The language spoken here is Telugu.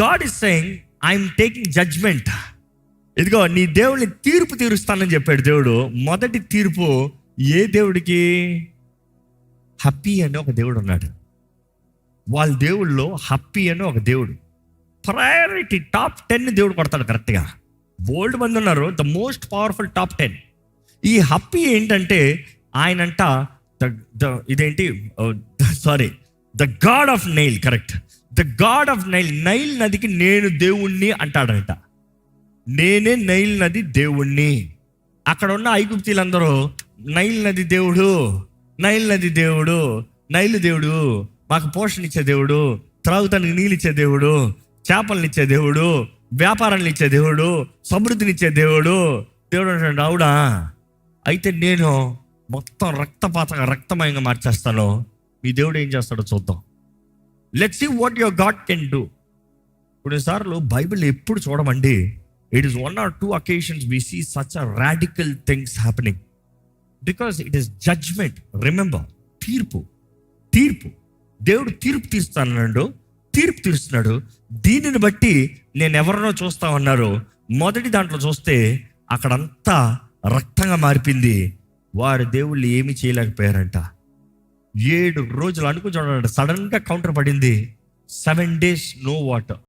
God is saying I'm taking judgement ఇదిగో నీ దేవుని తీర్పు తీరుస్తానని చెప్పాడు దేవుడు. మొదటి తీర్పు ఏ దేవుడికి? హప్పీ అని ఒక దేవుడు ఉన్నాడు. వాళ్ళ దేవుళ్ళలో హప్పీ అని ఒక దేవుడు. ప్రయారిటీ టాప్ టెన్ దేవుడు కొడతాడు కరెక్ట్గా బోల్డ్ మంది ఉన్నారు the most powerful top ten ఈ హప్పీ ఏంటంటే ఆయనంట ద ద ఇదేంటి? Sorry the God of nail correct the God of Nile Nile నదికి నేను దేవుణ్ణి అంటాడంట. నేనే నైల్ నది దేవుణ్ణి. అక్కడ ఉన్న ఐగుప్తీలందరూ నైల్ నది దేవుడు నైల్ నది దేవుడు నైలు దేవుడు మాకు పోషణ ఇచ్చే దేవుడు త్రాగుతానికి నీళ్ళు ఇచ్చే దేవుడు చేపలను ఇచ్చే దేవుడు వ్యాపారాన్ని ఇచ్చే దేవుడు సమృద్ధినిచ్చే దేవుడు. దేవుడు అంటాడు అవుడా అయితే నేను మొత్తం రక్తపాతంగా రక్తమయంగా మార్చేస్తాను. మీ దేవుడు ఏం చేస్తాడో చూద్దాం. Let see what your God can do కొన్నిసార్లు బైబిల్ ఎప్పుడు చూడమండి it is one or two occasions we see such a radical things happening because it is judgement remember తీర్పు. తీర్పు. దేవుడు తీర్పు తీస్తానన్నాడు తీర్పు తీరుస్తున్నాడు. దీనిని బట్టి నేను ఎవరినో చూస్తా ఉన్నారు మొదటి దాంట్లో చూస్తే అక్కడంతా రక్తంగా మారిపోయింది. వారి దేవుళ్ళు ఏమీ చేయలేకపోయారంట. ఏడు రోజులు అనుకుని చూడండి. సడన్గా కౌంటర్ పడింది. Seven days no water.